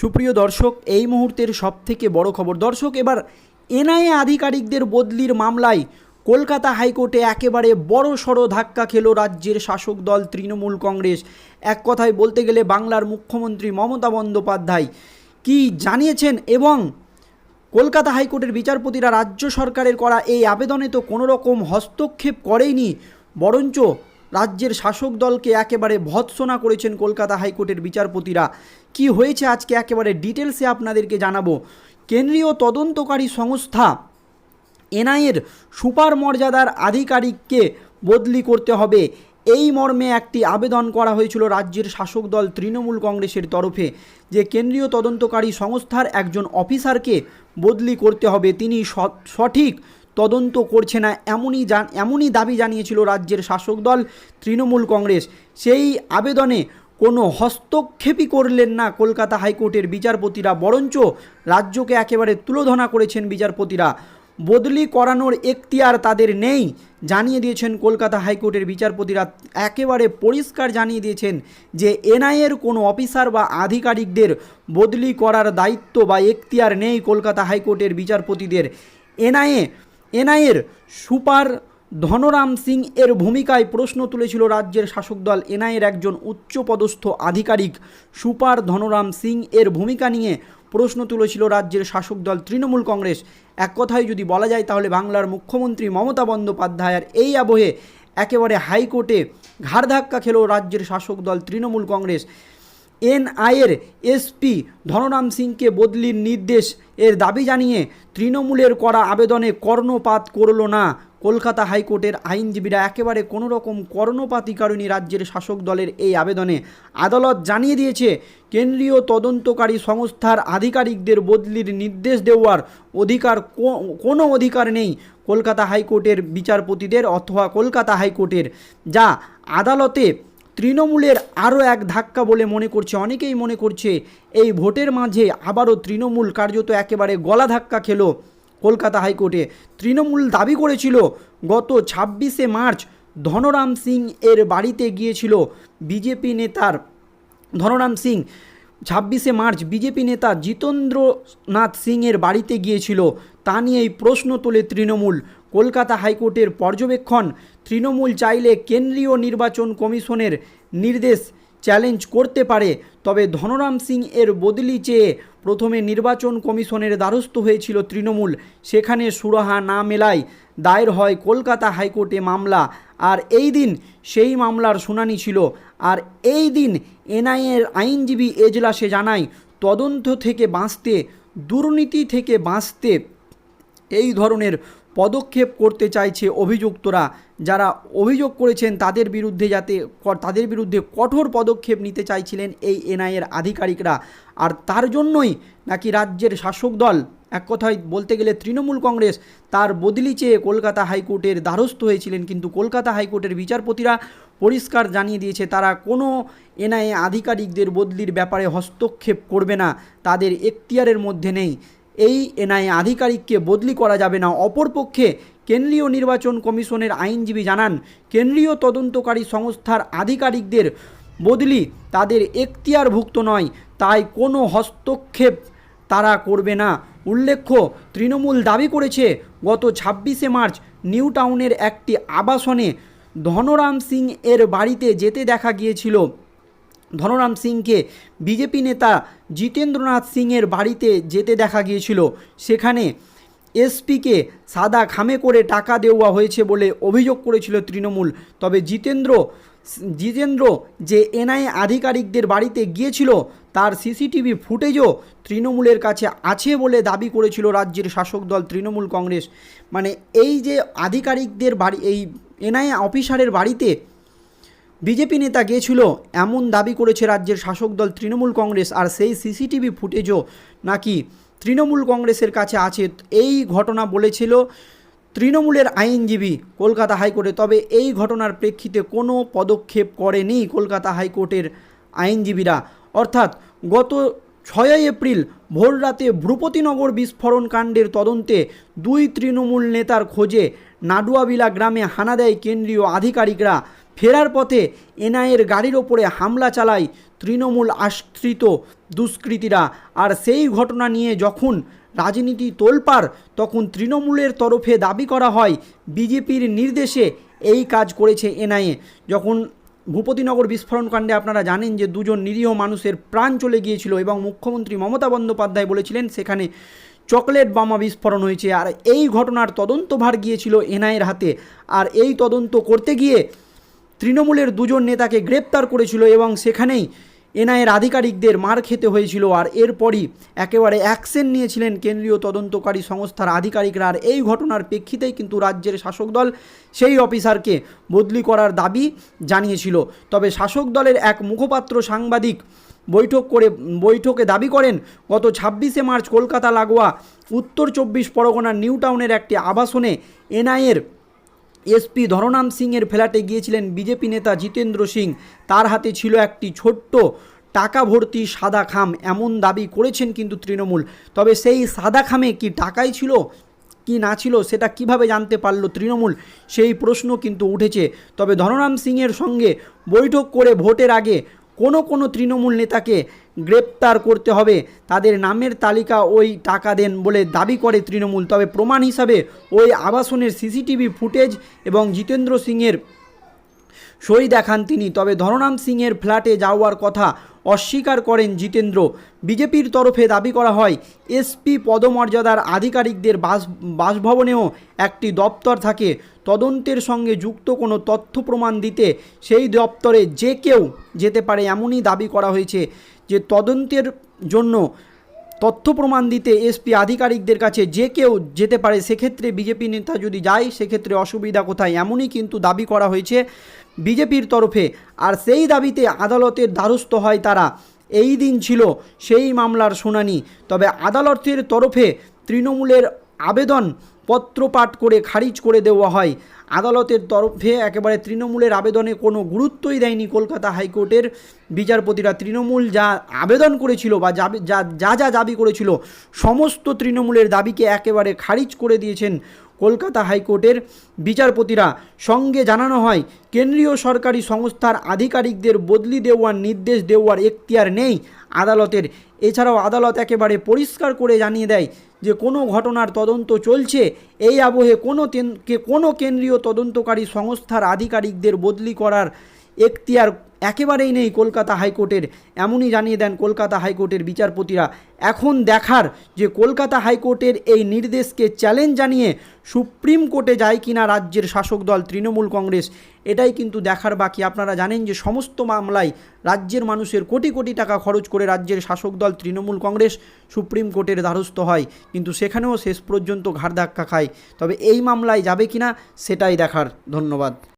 সুপ্রিয় দর্শক, এই মুহূর্তের সবথেকে বড় খবর। দর্শক, এবার এনআইএ আধিকারিকদের বদলির মামলায় কলকাতা হাইকোর্টে একেবারে বড় সড়ো ধাক্কা খেল রাজ্যের শাসক দল তৃণমূল কংগ্রেস। এক কথায় বলতে গেলে বাংলার মুখ্যমন্ত্রী মমতা বন্দ্যোপাধ্যায় কি জানিয়েছেন এবং কলকাতা হাইকোর্টের বিচারপতিরা রাজ্য সরকারের করা এই আবেদনে তো কোনো রকম হস্তক্ষেপ করেইনি, বরঞ্চ রাজ্যের শাসক দলকে একেবারে ভৎসনা করেছেন কলকাতা হাইকোর্টের বিচারপতিরা। কি হয়েছে আজকে একেবারে ডিটেলসে আপনাদেরকে জানাব। কেন্দ্রীয় তদন্তকারী সংস্থা এনআইয়ের সুপার মর্যাদার আধিকারিককে বদলি করতে হবে। এই মর্মে একটি আবেদন করা হয়েছিল রাজ্যের শাসক দল তৃণমূল কংগ্রেসের তরফে যে কেন্দ্রীয় তদন্তকারী সংস্থার একজন অফিসারকে বদলি করতে হবে। তিনি সঠিক তদন্ত করছে না এমনই জান, এমনই দাবি জানিয়েছিল রাজ্যের শাসক দল তৃণমূল কংগ্রেস। সেই আবেদনে কোনো হস্তক্ষেপই করলেন না কলকাতা হাইকোর্টের বিচারপতিরা, বরঞ্চ রাজ্যকে একেবারে তুলোধনা করেছেন বিচারপতিরা। বদলি করানোর এখতিয়ার তাদের নেই, জানিয়ে দিয়েছেন কলকাতা হাইকোর্টের বিচারপতিরা। একেবারে পরিষ্কার জানিয়ে দিয়েছেন যে এনআইএর কোনো অফিসার বা আধিকারিকদের বদলি করার দায়িত্ব বা এখতিয়ার নেই কলকাতা হাইকোর্টের বিচারপতিদের। এনআইএ, এনআইএর সুপার ধনরাম সিং এর ভূমিকায় প্রশ্ন তুলেছিল রাজ্যের শাসক দল এনআইএর একজন উচ্চপদস্থ আধিকারিক। সুপার ধনরাম সিং এর ভূমিকা নিয়ে প্রশ্ন তুলেছিল রাজ্যের শাসক দল তৃণমূল কংগ্রেস। এক কথায় যদি বলা যায় তাহলে বাংলার মুখ্যমন্ত্রী মমতা বন্দ্যোপাধ্যায়ের এই আবহে একেবারে হাইকোর্টে ঘাড় ধাক্কা খেল রাজ্যের শাসক দল তৃণমূল কংগ্রেস। এনআইয়ের এসপি ধনরাম সিংকে বদলির নির্দেশ এর দাবি জানিয়ে তৃণমূলের করা আবেদনে কর্ণপাত করল না কলকাতা হাইকোর্টের আইনজীবীরা একেবারে কোনো রকম কর্ণপাতই কারণী রাজ্যের শাসক দলের এই আবেদনে আদালত জানিয়ে দিয়েছে, কেন্দ্রীয় তদন্তকারী সংস্থার আধিকারিকদের বদলির নির্দেশ দেওয়ার অধিকার কোনো অধিকার নেই কলকাতা হাইকোর্টের বিচারপতিদের অথবা কলকাতা হাইকোর্টের, যা আদালতে তৃণমূলের আরও এক ধাক্কা বলে মনে করছে। অনেকেই মনে করছে, এই ভোটের মাঝে আবারও তৃণমূল কার্যত একেবারে গলা ধাক্কা খেলো। কলকাতা হাইকোর্টে। তৃণমূল দাবি করেছিল, গত ছাব্বিশে মার্চ ধনরাম সিং এর বাড়িতে গিয়েছিল বিজেপি নেতার। ধনরাম সিং, ছাব্বিশে মার্চ বিজেপি নেতা জিতেন্দ্রনাথ সিংয়ের বাড়িতে গিয়েছিল। তা নিয়েই প্রশ্ন তোলে তৃণমূল। কলকাতা হাইকোর্টের পর্যবেক্ষণ, তৃণমূল চাইলে কেন্দ্রীয় নির্বাচন কমিশনের নির্দেশ চ্যালেঞ্জ করতে পারে, তবে ধনরাম সিং এর বদলি চেয়ে প্রথমে নির্বাচন কমিশনের দ্বারস্থ হয়েছিল তৃণমূল। সেখানে সুরাহা না মেলায় দায়ের হয় কলকাতা হাইকোর্টে মামলা। আর এই দিন সেই মামলার শুনানি ছিল। আর এই দিন এনআইএর আইনজীবী এজলাসে জানায়, তদন্ত থেকে বাঁচতে, দুর্নীতি থেকে বাঁচতে এই ধরনের পদক্ষেপ করতে চাইছে অভিযুক্তরা। যারা অভিযোগ করেছেন তাদের বিরুদ্ধে যাতে তাদের বিরুদ্ধে কঠোর পদক্ষেপ নিতে চাইছিলেন এই এনআইএর আধিকারিকরা। আর তার জন্যই নাকি রাজ্যের শাসক দল, এক কথায় বলতে গেলে তৃণমূল কংগ্রেস, তার বদলি চেয়ে কলকাতা হাইকোর্টের দ্বারস্থ হয়েছিলেন। কিন্তু কলকাতা হাইকোর্টের বিচারপতিরা পরিষ্কার জানিয়ে দিয়েছে, তারা কোনো এনআইএ আধিকারিকদের বদলির ব্যাপারে হস্তক্ষেপ করবে না। তাদের এখতিয়ারের মধ্যে নেই। এই এনআইএ আধিকারিককে বদলি করা যাবে না। অপরপক্ষে কেন্দ্রীয় নির্বাচন কমিশনের আইনজীবী জানান, কেন্দ্রীয় তদন্তকারী সংস্থার আধিকারিকদের বদলি তাদের এখতিয়ারভুক্ত নয়, তাই কোনো হস্তক্ষেপ তারা করবে না। উল্লেখ্য, তৃণমূল দাবি করেছে, গত ছাব্বিশে মার্চ নিউ টাউনের একটি আবাসনে ধনরাম সিং এর বাড়িতে যেতে দেখা গিয়েছিল। ধনরাম সিংকে বিজেপি নেতা জিতেন্দ্রনাথ সিংয়ের বাড়িতে যেতে দেখা গিয়েছিল। সেখানে এসপিকে সাদা খামে করে টাকা দেওয়া হয়েছে বলে অভিযোগ করেছিল তৃণমূল। তবে জিতেন্দ্র জিতেন্দ্র যে এনআইএ আধিকারিকদের বাড়িতে গিয়েছিল, তার সিসিটিভি ফুটেজও তৃণমূলের কাছে আছে বলে দাবি করেছিল রাজ্যের শাসক দল তৃণমূল কংগ্রেস। মানে এই যে আধিকারিকদের বাড়ি, এই এনআইএ অফিসারের বাড়িতে বিজেপি নেতা গিয়েছিল, এমন দাবি করেছে রাজ্যের শাসক দল তৃণমূল কংগ্রেস আর সেই সিসিটিভি ফুটেজও নাকি তৃণমূল কংগ্রেসের কাছে আছে। এই ঘটনা বলেছিল তৃণমূলের আইনজীবী কলকাতা হাইকোর্টে, তবে এই ঘটনার প্রেক্ষিতে কোনো পদক্ষেপ করেনি কলকাতা হাইকোর্টের আইনজীবীরা। অর্থাৎ গত ছয়ই এপ্রিল ভোররাতে ভ্রুপতিনগর বিস্ফোরণ কাণ্ডের তদন্তে দুই তৃণমূল নেতার খোঁজে নাডুয়াবিলা গ্রামে হানা দেয় কেন্দ্রীয় আধিকারিকরা। ফেরার পথে এনআইয়ের গাড়ির ওপরে হামলা চালায় তৃণমূল আশ্রিত দুষ্কৃতীরা। আর সেই ঘটনা নিয়ে যখন রাজনীতি তোলপাড়, তখন তৃণমূলের তরফে দাবি করা হয়, বিজেপির নির্দেশে এই কাজ করেছে এনআইএ। যখন ভূপতিনগর বিস্ফোরণ কাণ্ডে আপনারা জানেন যে দুজন নিরীহ মানুষের প্রাণ চলে গিয়েছিল এবং মুখ্যমন্ত্রী মমতা বন্দ্যোপাধ্যায় বলেছিলেন, সেখানে চকলেট বোমা বিস্ফোরণ হয়েছে। আর এই ঘটনার তদন্তভার গিয়েছিল এনআইয়ের হাতে। আর এই তদন্ত করতে গিয়ে তৃণমূলের দুজন নেতাকে গ্রেপ্তার করেছিল এবং সেখানেই এনআইয়ের আধিকারিকদের মার খেতে হয়েছিল আর এরপরই একেবারে অ্যাকশন নিয়েছিলেন কেন্দ্রীয় তদন্তকারী সংস্থার আধিকারিকরা আর এই ঘটনার প্রেক্ষিতেই কিন্তু রাজ্যের শাসক দল সেই অফিসারকে বদলি করার দাবি জানিয়েছিল। তবে শাসক দলের এক মুখপাত্র সাংবাদিক বৈঠক করে, বৈঠকে দাবি করেন, গত ছাব্বিশে মার্চ কলকাতা লাগোয়া উত্তর চব্বিশ পরগনার নিউ টাউনের একটি আবাসনে এনআইয়ের এসপি ধরনাম সিংয়ের ফ্ল্যাটে গিয়েছিলেন বিজেপি নেতা জিতেন্দ্র সিং। তার হাতে ছিল একটি ছোট্ট টাকা ভর্তি সাদা খাম। এমন দাবি করেছেন কিন্তু তৃণমূল। তবে সেই সাদা খামে কি টাকাই ছিল, কি না ছিল, সেটা কীভাবে জানতে পারল তৃণমূল? সেই প্রশ্ন কিন্তু উঠেছে। তবে ধনরাম সিংয়ের সঙ্গে বৈঠক করে ভোটের আগে কোনো কোনো তৃণমূল নেতাকে গ্রেপ্তার করতে হবে। তাদের নামের তালিকা ওই টাকা দেন বলে দাবি করে তৃণমূল। তবে প্রমাণ হিসাবে ওই আবাসনের সিসিটিভি ফুটেজ এবং জিতেন্দ্র সিংয়ের সই দেখান তিনি। তবে ধরনাম সিংয়ের ফ্ল্যাটে যাওয়ার কথা অস্বীকার করেন জিতেন্দ্র। বিজেপির তরফে দাবি করা হয়, এসপি পদমর্যাদার আধিকারিকদের বাস, বাসভবনেও একটি দপ্তর থাকে। তদন্তের সঙ্গে যুক্ত কোনো তথ্য প্রমাণ দিতে সেই দপ্তরে যে কেউ যেতে পারে এমনই দাবি করা হয়েছে। যে তদন্তের জন্য তথ্য প্রমাণ দিতে এসপি আধিকারিকদের কাছে যে কেউ যেতে পারে, সেক্ষেত্রে বিজেপি নেতা যদি যায়, সেক্ষেত্রে অসুবিধা কোথায়? এমনই কিন্তু দাবি করা হয়েছে বিজেপির তরফে। আর সেই দাবিতে আদালতের দ্বারস্থ হয় তারা। এই দিন ছিল সেই মামলার শুনানি। তবে আদালতের তরফে তৃণমূলের আবেদন পত্র পাঠ করে খারিজ করে দেওয়া হয়। আদালতের তরফে একেবারে তৃণমূলের আবেদনে কোনো গুরুত্বই দেয়নি কলকাতা হাইকোর্টের বিচারপতিরা। তৃণমূল যা আবেদন করেছিল বা যা যা যা দাবি করেছিল, সমস্ত তৃণমূলের দাবিকে একেবারে খারিজ করে দিয়েছেন কলকাতা হাইকোর্টের বিচারপতিরা। সঙ্গে জানানো হয়, কেন্দ্রীয় সরকারি সংস্থার আধিকারিকদের বদলি দেওয়ার নির্দেশ দেওয়ার এখতিয়ার নেই আদালতের। এছাড়াও আদালত একেবারে পরিষ্কার করে জানিয়ে দেয় যে কোনো ঘটনার তদন্ত চলছে, এই আবহে কোনো কোনো কেন্দ্রীয় তদন্তকারী সংস্থার আধিকারিকদের বদলি করার এখতিয়ার একেবারেই নেই কলকাতা হাইকোর্টের, এমনই জানিয়ে দেন কলকাতা হাইকোর্টের বিচারপতিরা। এখন দেখার যে কলকাতা হাইকোর্টের এই নির্দেশকে চ্যালেঞ্জ জানিয়ে সুপ্রিম কোর্টে যায় কিনা রাজ্যের শাসক দল তৃণমূল কংগ্রেস, এটাই কিন্তু দেখার বাকি। আপনারা জানেন যে সমস্ত মামলায় রাজ্যের মানুষের কোটি কোটি টাকা খরচ করে রাজ্যের শাসক দল তৃণমূল কংগ্রেস সুপ্রিম কোর্টের দ্বারস্থ হয়, কিন্তু সেখানেও শেষ পর্যন্ত ঘাড় ধাক্কা খায়। তবে এই মামলায় যাবে কিনা সেটাই দেখার। ধন্যবাদ।